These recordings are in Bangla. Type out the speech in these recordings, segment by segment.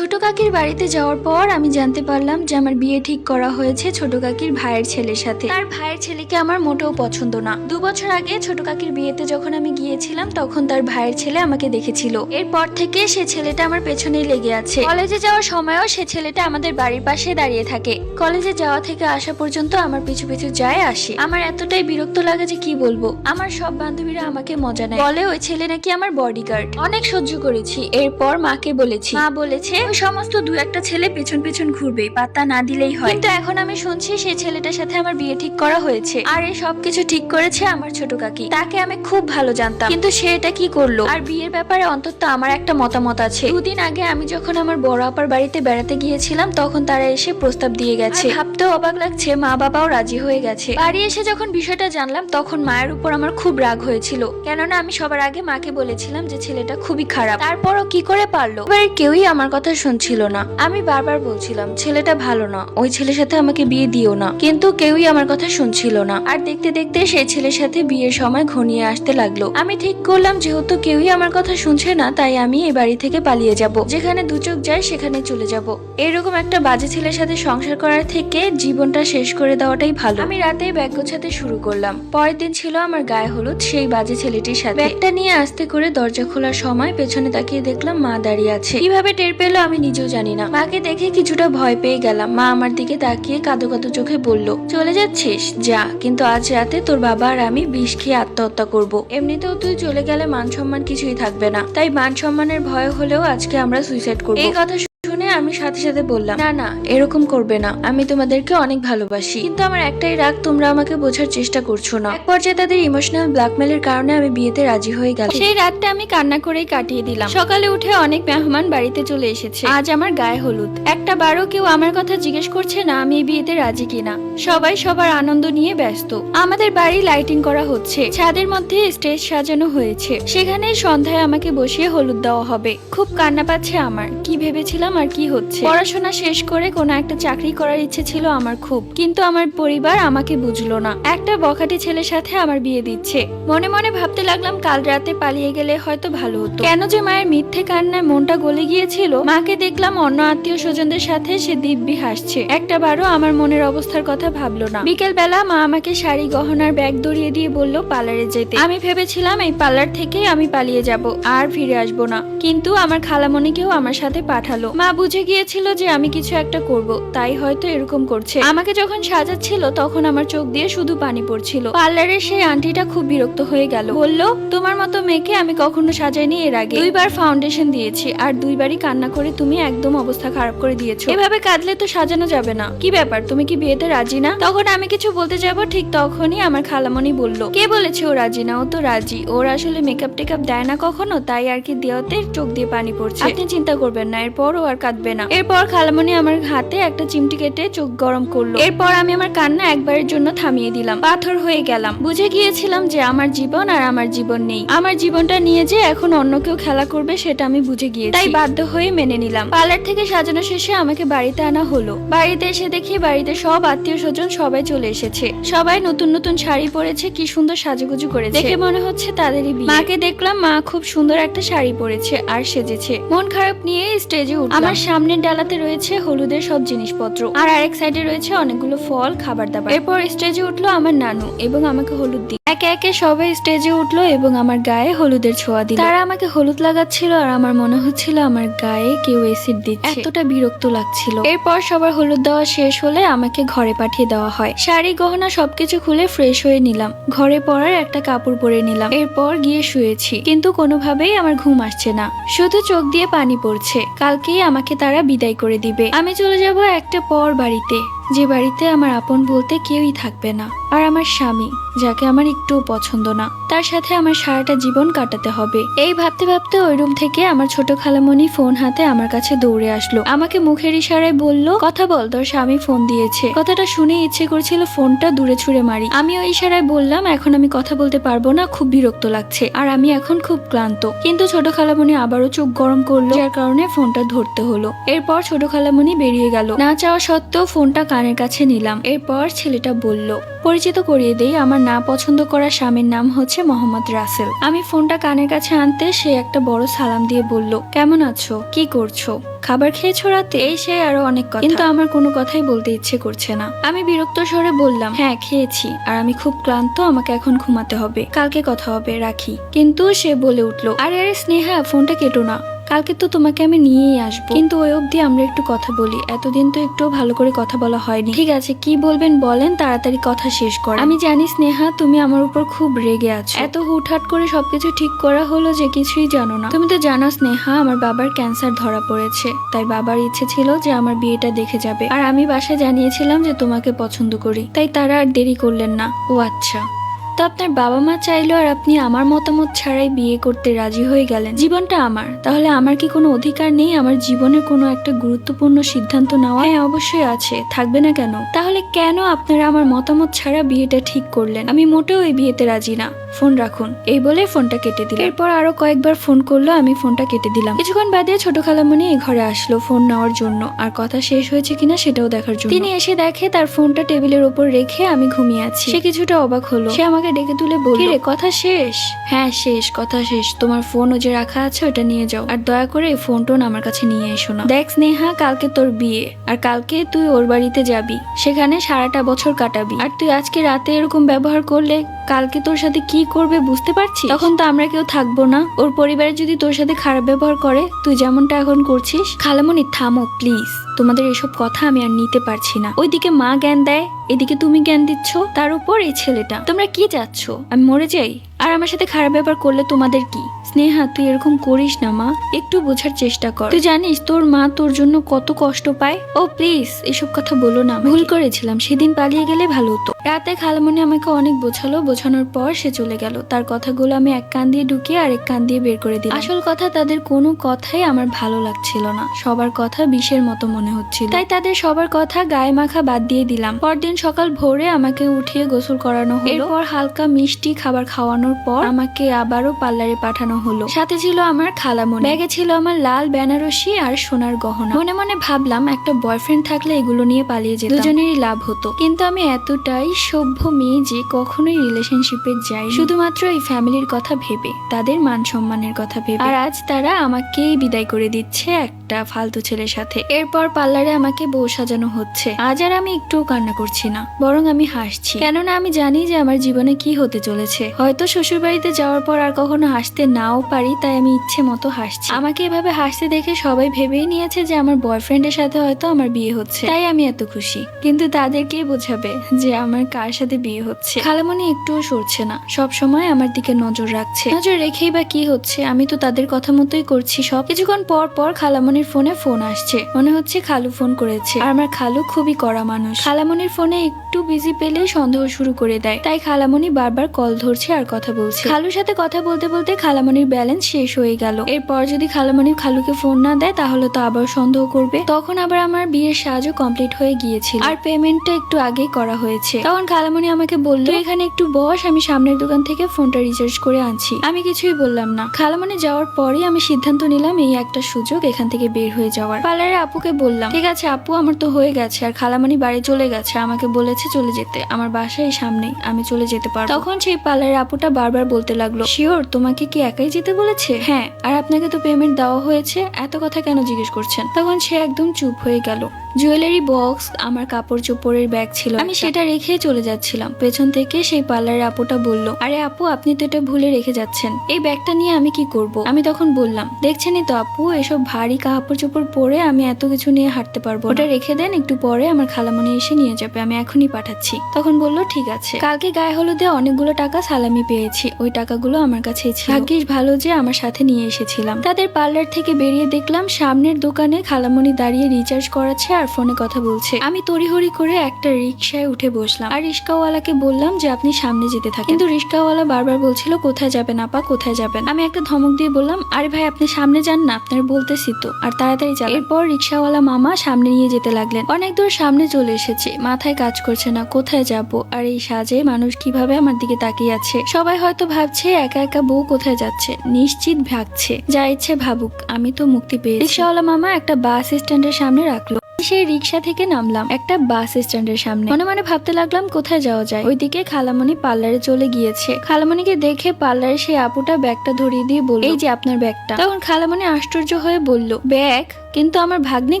ছোট কাকির বাড়িতে যাওয়ার পর আমি জানতে পারলাম যে আমার বিয়ে ঠিক করা হয়েছে ছোট কাকির ভাইয়ের ছেলের সাথে। তার ভাইয়ের ছেলেকে আমার মোটেও পছন্দ না। দু বছর আগে ছোট কাকির বিয়েতে যখন আমি গিয়েছিলাম, তখন তার ভাইয়ের ছেলে আমাকে দেখেছিল। এরপর থেকে সে ছেলেটা আমার পেছনেই লেগে আছে। কলেজে যাওয়ার সময়ও সে ছেলেটা আমাদের বাড়ির পাশে দাঁড়িয়ে থাকে। কলেজে যাওয়া থেকে আসা পর্যন্ত আমার পিছু পিছু যায় আসে। আমার এতটাই বিরক্ত লাগে যে কি বলব? আমার সব বান্ধবীরা আমাকে মজা নেয়। বলে, ওই ছেলে নাকি আমার বডিগার্ড অনেক সহ্য করেছি। এরপর মাকে বলেছি, মা বলেছে ওই সমস্ত দু একটা ছেলে পেছন পেছন ঘুরবে পাত্তা না দিলেই হয়। কিন্তু এখন আমি শুনছি সেই ছেলেটার সাথে আমার বিয়ে ঠিক করা হয়েছে। আর এই সবকিছু ঠিক করেছে আমার ছোট কাকি। তাকে আমি খুব ভালো জানতাম। কিন্তু সে এটা কি করল? আর বিয়ের ব্যাপারে অন্তত আমার একটা মতামত আছে। দুদিন আগে আমি যখন আমার বড় আপার বাড়িতে বেড়াতে গিয়েছিলাম তখন তারা এসে প্রস্তাব দিয়ে গেছে। ভাবতেও অবাক লাগছে মা বাবাও রাজি হয়ে গেছে। বাড়ি এসে যখন বিষয়টা জানলাম তখন মায়ের উপর আমার খুব রাগ হয়েছিল। কেননা আমি সবার আগে মাকে বলেছিলাম যে ছেলেটা খুবই খারাপ। তারপরও কি করে পারল? এবার কেউই আমার কথা শুনছিল না। আমি বারবার বলছিলাম, ছেলেটা ভালো না, ওই ছেলের সাথে আমাকে বিয়ে দিও না। কিন্তু কেউই আমার কথা শুনছিল না। আর দেখতে দেখতে সেই ছেলের সাথে বিয়ের সময় ঘনিয়ে আসতে লাগল। আমি ঠিক করলাম, যেহেতু কেউই আমার কথা শুনছে না, তাই আমি এই বাড়ি থেকে পালিয়ে যাব। যেখানে দু চোখ যায়, সেখানে চলে যাব। এরকম একটা বাজে ছেলের সাথে সংসার করার থেকে জীবনটা শেষ করে দেওয়াটাই ভালো। আমি রাতে ব্যাগ গোছাতে শুরু করলাম। পরের দিন ছিল আমার গায়ে হলুদ, সেই বাজে ছেলেটির সাথে। ব্যাগটা নিয়ে আসতে করে দরজা খোলার সময় পেছনে তাকিয়ে দেখলাম মা দাঁড়িয়ে আছে। কীভাবে টের পেল আমি নিজেও জানি না। মাকে দেখে কিছুটা ভয় পেয়ে গেলাম। মা আমার দিকে তাকিয়ে কাঁদো কাঁদো চোখে বলল, চলে যাচ্ছিস? যা, কিন্তু আজ রাতে তোর বাবা আর আমি বিষ খেয়ে আত্মহত্যা করব। এমনিতেও তুই চলে গেলে মান সম্মান কিছুই থাকবে না। তাই মান সম্মানের ভয় হলেও আজকে আমরা সুইসাইড করব। এই কথা শুনে আমি সাথে সাথে বললাম, না না, এরকম করবে না। আমি তোমাদেরকে অনেক ভালোবাসি। কিন্তু আমার একটাই রাগ, তোমরা আমাকে বোঝার চেষ্টা করছ না। এক পর্যায়ে তাদের ইমোশনাল ব্ল্যাকমেলের কারণে আমি বিয়েতে রাজি হয়ে গেলাম। সেই রাতটা আমি কান্না করেই কাটিয়ে দিলাম। সকালে উঠে অনেক মেহমান বাড়িতে চলে এসেছে। আজ আমার গায়ে হলুদ। একটা বারও কেউ আমার কথা জিজ্ঞেস করছে না, আমি এই বিয়েতে রাজি কিনা। সবাই সবার আনন্দ নিয়ে ব্যস্ত। আমাদের বাড়ি লাইটিং করা হচ্ছে। ছাদের মধ্যে স্টেজ সাজানো হয়েছে। সেখানে সন্ধ্যায় আমাকে বসিয়ে হলুদ দেওয়া হবে। খুব কান্না পাচ্ছে আমার। কি ভেবেছিলাম আর কি হচ্ছে? পড়াশোনা শেষ করে কোনো একটা চাকরি করার ইচ্ছে ছিল আমার খুব। কিন্তু আমার পরিবার আমাকে বুঝলো না। একটা বখাটে ছেলের সাথে আমার বিয়ে দিচ্ছে। মনে মনে ভাবতে লাগলাম কাল রাতে পালিয়ে গেলে হয়তো ভালো হতো। কেন যে মায়ের মিথ্যে কান্নায় মনটা গলে গিয়েছিল, মাকে দেখলাম অন্য আত্মীয় স্বজনদের সাথে সে দিব্যি হাসছে। একটা বারও আমার মনের অবস্থার কথা ভাবলো না। বিকেল বেলা মা আমাকে শাড়ি, গহনার ব্যাগ দড়িয়ে দিয়ে বলল, পার্লারে যেতে। আমি ভেবেছিলাম এই পার্লার থেকেই আমি পালিয়ে যাব, আর ফিরে আসব না। কিন্তু আমার খালামণিকেও আমার সাথে পাঠালো। মা বুঝে গিয়েছিল যে আমি কিছু একটা করব, তাই হয়তো এরকম করছে। আমাকে যখন সাজাচ্ছিল, তখন আমার চোখ দিয়ে শুধু পানি পড়ছিল। পার্লারের সেই আন্টিটা খুব বিরক্ত হয়ে গেল। বলল, তোমার মতো মেয়েকে আমি কখনো সাজাইনি এর আগে। দুইবার ফাউন্ডেশন দিয়েছি, আর দুইবারই কান্না করে তুমি একদম অবস্থা খারাপ করে দিয়েছ। এভাবে কাঁদলে তো সাজানো যাবে না। কি ব্যাপার, তুমি কি বিয়েতে রাজি না? তখন আমি কিছু বলতে যাব, ঠিক তখনই আমার খালামণি বলল, কে বলেছে ও রাজি না? ও তো রাজি। ওর আসলে মেকআপ টেকআপ দেয় না কখনো, তাই আর কি দেওয়াতে চোখ দিয়ে পানি পড়ছে। আপনি চিন্তা করবেন না, এরপর ও আর কাঁদবে না। এরপর খালামণি আমার হাতে একটা চিমটি কেটে চোখ গরম করল। এরপর আমি আমার কান্না একবারের জন্য থামিয়ে দিলাম। পাথর হয়ে গেলাম। বুঝে গিয়েছিলাম যে আমার জীবন আর আমার জীবন নেই। আমার জীবনটা নিয়ে যে এখন অন্য কেউ খেলা করবে সেটা আমি বুঝে গিয়েছি। তাই বাধ্য হয়ে মেনে নিলাম। পার্লার থেকে সাজানো শেষে আমাকে বাড়িতে আনা হলো। বাড়িতে এসে দেখি বাড়িতে সব আত্মীয় স্বজন সবাই চলে এসেছে। সবাই নতুন নতুন শাড়ি পরেছে, কি সুন্দর সাজুগুজু করেছে। দেখে মনে হচ্ছে তাদেরই বিয়ে। মাকে দেখলাম মা খুব সুন্দর একটা শাড়ি পরেছে আর সেজেছে। মন খারাপ নিয়ে স্টেজে উঠলাম। আমার সামনের ডালাতে রয়েছে হলুদের সব জিনিসপত্র। আর আরেক সাইডে রয়েছে অনেকগুলো ফল, খাবার দাবার। এরপর স্টেজে উঠল আমার নানু এবং আমাকে হলুদ দিয়ে একে একে সবাই স্টেজে উঠল এবং আমার গায়ে হলুদের ছোঁয়া দিল। তারা আমাকে হলুদ লাগাচ্ছিল আর আমার মনে হচ্ছিল আমার গায়ে কেউ এসিড দিচ্ছে। এতটা বিরক্ত লাগছিল। এরপর সবার হলুদ দেওয়া শেষ হলে আমাকে ঘরে পাঠিয়ে দেওয়া হয়। শাড়ি, গহনা সবকিছু খুলে ফ্রেশ হয়ে নিলাম। ঘরে পরার একটা কাপড় পরে নিলাম। এরপর গিয়ে শুয়েছি। কিন্তু কোনোভাবেই আমার ঘুম আসছে না। শুধু চোখ দিয়ে পানি পড়ছে। কালকেই আমাকে তারা বিদায় করে দিবে। আমি চলে যাব একটা পর বাড়িতে। যে বাড়িতে আমার আপন বলতে কেউই থাকবে না, আর আমার স্বামী, যাকে আমার একটুও পছন্দ না, তার সাথে আমার সারাটা জীবন কাটাতে হবে। এই ভাবতে ভাবতে ওই রুম থেকে আমার ছোট খালামণি ফোন হাতে আমার কাছে দৌড়ে আসলো। আমাকে মুখের ইশারায় বলল, কথা বল, তোর স্বামী ফোন দিয়েছে। কথাটা শুনে ইচ্ছে করছিল ফোনটা দূরে ছুঁড়ে মারি। আমি ওই ইশারায় বললাম, এখন আমি কথা বলতে পারব না, খুব বিরক্ত লাগছে, আর আমি এখন খুব ক্লান্ত। কিন্তু ছোট খালামণি আবারও চোখ গরম করল, যার কারণে ফোনটা ধরতে হলো। এরপর ছোট খালামণি বেরিয়ে গেল। না চাওয়া সত্ত্বেও ফোনটা কানের কাছে নিলাম। এরপর ছেলেটা বলল, পরিচিত করিয়ে দেই, আমার না পছন্দ করা স্বামীর নাম হচ্ছে মোহাম্মদ রাসেল। আমি ফোনটা কানের কাছে আনতে সে একটা বড় সালাম দিয়ে বলল, কেমন আছো? কি করছ? খাবার খেয়েছো রাতে এই সে আরও অনেক কথা। কিন্তু আমার কোনো কথাই বলতে ইচ্ছে করছে না। আমি বিরক্ত স্বরে বললাম হ্যাঁ খেয়েছি। আর আমি খুব ক্লান্ত, আমাকে এখন ঘুমাতে হবে। কালকে কথা হবে, রাখি। কিন্তু সে বলে উঠল, আরে আরে, স্নেহা, ফোনটা কেটো না। কালকে তো তোমাকে আমি নিয়েই আসব। কিন্তু ওই অবধি আমরা একটু কথা বলি। এতদিন তো একটু ভালো করে কথা বলা হয়নি। ঠিক আছে, কি বলবেন বলেন, তাড়াতাড়ি কথা শেষ কর আমি জানি, স্নেহা, তুমি আমার উপর খুব রেগে আছো। এত হুটহাট করে সবকিছু ঠিক করা হলো যে কিছুই জানো না। তুমি তো জানো, স্নেহা, আমার বাবার ক্যান্সার ধরা পড়েছে। তাই বাবার ইচ্ছে ছিল যে আমার বিয়েটা দেখে যাবে। আর আমি বাসায় জানিয়েছিলাম যে তোমাকে পছন্দ করি। তাই তারা আর দেরি করলেন না। ও আচ্ছা। তো আপনার বাবা মা চাইলো আর আপনি আমার মতামত ছাড়াই বিয়ে করতে রাজি হয়ে গেলেন। জীবনটা আমার। তাহলে আমার কি কোনো অধিকার নেই? আমার জীবনের কোনো একটা গুরুত্বপূর্ণ সিদ্ধান্ত নেওয়া? হ্যাঁ অবশ্যই আছে। থাকবে না কেন? তাহলে কেন আপনারা আমার মতামত ছাড়া বিয়েটা ঠিক করলেন? আমি মোটেও এই বিয়েতে রাজি না। ফোন রাখুন। এই বলে ফোনটা কেটে দিল এরপর আরও কয়েকবার ফোন করল, আমি ফোনটা কেটে দিলাম। কিছুক্ষণ বাদে ছোট খালামণি এই ঘরে আসলো ফোন নেওয়ার জন্য। আর কথা শেষ হয়েছে কিনা সেটাও দেখার জন্য। তিনি এসে দেখে তার ফোনটা টেবিলের উপর রেখে আমি ঘুমিয়ে আছি। সে কিছুটা অবাক হলো। সে আমাকে ডেকে তুলে বলল রে কথা শেষ? হ্যাঁ শেষ কথা শেষ। তোমার ফোন ও যে রাখা আছে ওটা নিয়ে যাও। আর দয়া করে এই ফোন টোন আমার কাছে নিয়ে এসো না। দেখ স্নেহা কালকে তোর বিয়ে। আর কালকে তুই ওর বাড়িতে যাবি। সেখানে সারাটা বছর কাটাবি। আর তুই আজকে রাতে এরকম ব্যবহার করলে কালকে তোর সাথে কি করবে বুঝতে পারছিস? তখন তো আমরা কেউ থাকব না। ওর পরিবারে যদি তোর সাথে খারাপ ব্যবহার করে তুই যেমনটা এখন করছিস খালামণি থামো প্লিজ তোমাদের এসব কথা আমি আর নিতে পারছি না। ওইদিকে মা জ্ঞান দেয়, এদিকে তুমি জ্ঞান দিচ্ছ, তার উপর এই ছেলেটা। তোমরা কি যাচ্ছ আমি মরে যাই? আর আমার সাথে খারাপ ব্যাপার করলে তোমাদের কি? স্নেহা, তুই এরকম করিস না, মা। একটু বোঝার চেষ্টা কর। তুই জানিস, তোর মা তোর জন্য কত কষ্ট পায়? ও প্লিজ এসব কথা বলো না। ভুল করেছিলাম। সেদিন পালিয়ে গেলে ভালো হতো। রাতে খালামণি আমাকে অনেক বোঝালো। বোঝানোর পর সে চলে গেল। তার কথাগুলো আমি এক কান দিয়ে ঢুকিয়ে আরেক কান দিয়ে বের করে দিই আসল কথা, তাদের কোনো কথাই আমার ভালো লাগছিল না। সবার কথা বিষের মতো মনে হচ্ছিল। তাই তাদের সবার কথা গায়ে মাখা বাদ দিয়ে দিলাম। পরদিন সকাল ভোরে আমাকে উঠিয়ে গোসল করানো হলো। এরপর হালকা মিষ্টি খাবার খাওয়ানোর পর আমাকে আবারও পার্লারে পাঠানো হলো। সাথে ছিল আমার খালামণি। ব্যাগে ছিল আমার লাল বেনারসি আর সোনার গহনা। মনে মনে ভাবলাম একটা বয়ফ্রেন্ড থাকলে এগুলো নিয়ে পালিয়ে যেত দুজনেরই লাভ হতো। কিন্তু আমি এতটাই সভ্য মেয়ে যে কখনোই রিলেশনশিপে যাই শুধুমাত্র এই ফ্যামিলির কথা ভেবে, তাদের মান সম্মানের কথা ভেবে। আর আজ তারা আমাকেই বিদায় করে দিচ্ছে একটা ফালতু ছেলের সাথে। এরপর পার্লারে আমাকে বউ সাজানো হচ্ছে। আজ আর আমি একটুও কান্না করছি না। বরং আমি হাসছি। কেননা আমি জানি যে আমার জীবনে কি হতে চলেছে। হয়তো শ্বশুর বাড়িতে যাওয়ার পর আর কখনো হাসতে নাও পারি, তাই আমি ইচ্ছে মতো হাসছি। আমাকে এভাবে হাসতে দেখে সবাই ভেবেই নিয়েছে যে আমার বয়ফ্রেন্ডের সাথে হয়তো আমার বিয়ে হচ্ছে। তাই আমি এত খুশি। কিন্তু তাদেরকে বোঝাবে যে আমার কার সাথে বিয়ে হচ্ছে। খালামণি একটুও সরছে না। সব সময় আমার দিকে নজর রাখছে। নজর রেখেই বা কি হচ্ছে, আমি তো তাদের কথা মতোই করছি সব। কিছুক্ষণ পর পর খালামণির ফোনে ফোন আসছে। মনে হচ্ছে খালু ফোন করেছে। আর আমার খালু খুবই কড়া মানুষ। খালামণির ফোনে একটু বিজি পেলেই সন্দেহ শুরু করে দেয়। তাই খালামণি বারবার কল ধরছে আর কথা বলছে। খালুর সাথে কথা বলতে বলতে খালামণির ব্যালেন্স শেষ হয়ে গেল। এরপর যদি খালামণি খালুকে ফোন না দেয়, তাহলে তো আবার সন্দেহ করবে। তখন আবার আমার বিয়ের সাজও কমপ্লিট হয়ে গিয়েছিল। আর পেমেন্টটা একটু আগেই করা হয়েছে। তখন খালামণি আমাকে বলল এখানে একটু বস, আমি সামনের দোকান থেকে ফোনটা রিচার্জ করে আনছি। আমি কিছুই বললাম না। খালামণি যাওয়ার পরেই আমি সিদ্ধান্ত নিলাম, এই একটা সুযোগ এখান থেকে বের হয়ে যাওয়ার। পার্লারে আপুকে বললাম, ঠিক আছে আপু, আমার তো হয়ে গেছে। আর খালামণি বাড়ি চলে গেছে। আমাকে বলেছে চলে যেতে। আমার বাসা এই সামনেই আমি চলে যেতে পারব। তখন সেই পার্লারের আপুটা বারবার বলতে লাগল শিওর তোমাকে কি একাই যেতে বলেছে? হ্যাঁ আর আপনাকে তো পেমেন্ট দেওয়া হয়েছে। এত কথা কেন জিজ্ঞেস করছেন? তখন সে একদম চুপ হয়ে গেল। জুয়েলারি বক্স আমার কাপড় চোপড়ের ব্যাগ ছিল। আমি সেটা রেখে চলে যাচ্ছিলাম। পেছন থেকে সেই পার্লারের আপুটা বলল আরে আপু আপনি তো এটা ভুলে রেখে যাচ্ছেন। এই ব্যাগটা নিয়ে আমি কি করব? আমি তখন বললাম দেখছেনই তো আপু এসব ভারী কাপড় চোপড় পরে আমি এত কিছু নিয়ে হাঁটতে পারব ওটা রেখে দেন একটু পরে আমার খালামনি এসে নিয়ে যাবে। আমি এখনই পাঠাচ্ছি। তখন বলল, ঠিক আছে। কালকে গায়ে হলুদে অনেকগুলো টাকা সালামি পেয়েছি। ওই টাকাগুলো আমার কাছে ভাগ্যিস ভালো যে আমার সাথে নিয়ে এসেছিলাম। তাদের পার্লার থেকে বেরিয়ে দেখলাম, সামনের দোকানে খালামণি দাঁড়িয়ে রিচার্জ করাচ্ছে আর ফোনে কথা বলছে। আমি তড়িহড়ি করে একটা রিক্সায় উঠে বসলাম। আর রিক্সাওয়ালাকে বললাম যে, আপনি সামনে যেতে থাকেন। কিন্তু রিক্সাওয়ালা বারবার বলছিল, কোথায় যাবেন আপা, কোথায় যাবেন? আমি একটা ধমক দিয়ে বললাম, আরে ভাই, আপনি সামনে যান না, আপনার বলতেছি তো। আর তাড়াতাড়ি যান। এরপর রিক্সাওয়ালা মামা সামনে নিয়ে যেতে লাগলেন। অনেক দূর সামনে চলে এসেছে। মাথায় কাজ করছে। না, কোথায় যাব? আর এই সাজে মানুষ কীভাবে আমার দিকে তাকিয়ে আছে? সবাই হয়তো ভাবছে একা একা বউ কোথায় যাচ্ছে। নিশ্চিত ভাবছে যা ইচ্ছে ভাবুক, আমি তো মুক্তি পেয়েছি। রিক্সাওয়ালা মামা একটা বাস স্ট্যান্ডের সামনে রাখল। সেই রিক্সা থেকে নামলাম একটা বাস স্ট্যান্ডের সামনে। মনে মনে ভাবতে লাগলাম, কোথায় যাওয়া যায়? ওইদিকে খালামণি পার্লারে চলে গিয়েছে। খালামণিকে দেখে পার্লারে সেই আপুটা ব্যাগটা ধরিয়ে দিয়ে বলল, এই যে আপনার ব্যাগটা। তখন খালামণি আশ্চর্য হয়ে বলল, ব্যাগ? কিন্তু আমার ভাগ্নি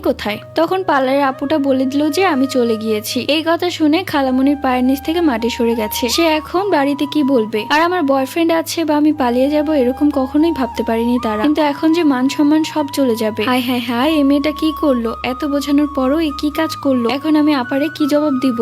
কোথায়? তখন পার্লারের আপুটা বলে দিল যে আমি চলে গিয়েছি। এই কথা শুনে খালামনির পায়ের নিচ থেকে মাটি সরে গেছে। সে এখন বাড়িতে কি বলবে? আর আমার বয়ফ্রেন্ড আছে বা আমি পালিয়ে যাব এরকম কখনোই ভাবতে পারিনি তারা। কিন্তু এখন যে মান সম্মান সব চলে যাবে। হায় হায় হায়, এই মেয়েটা কি করল? এত বোঝানোর পরও এ কি কাজ করল? এখন আমি আপারে কি জবাব দিব?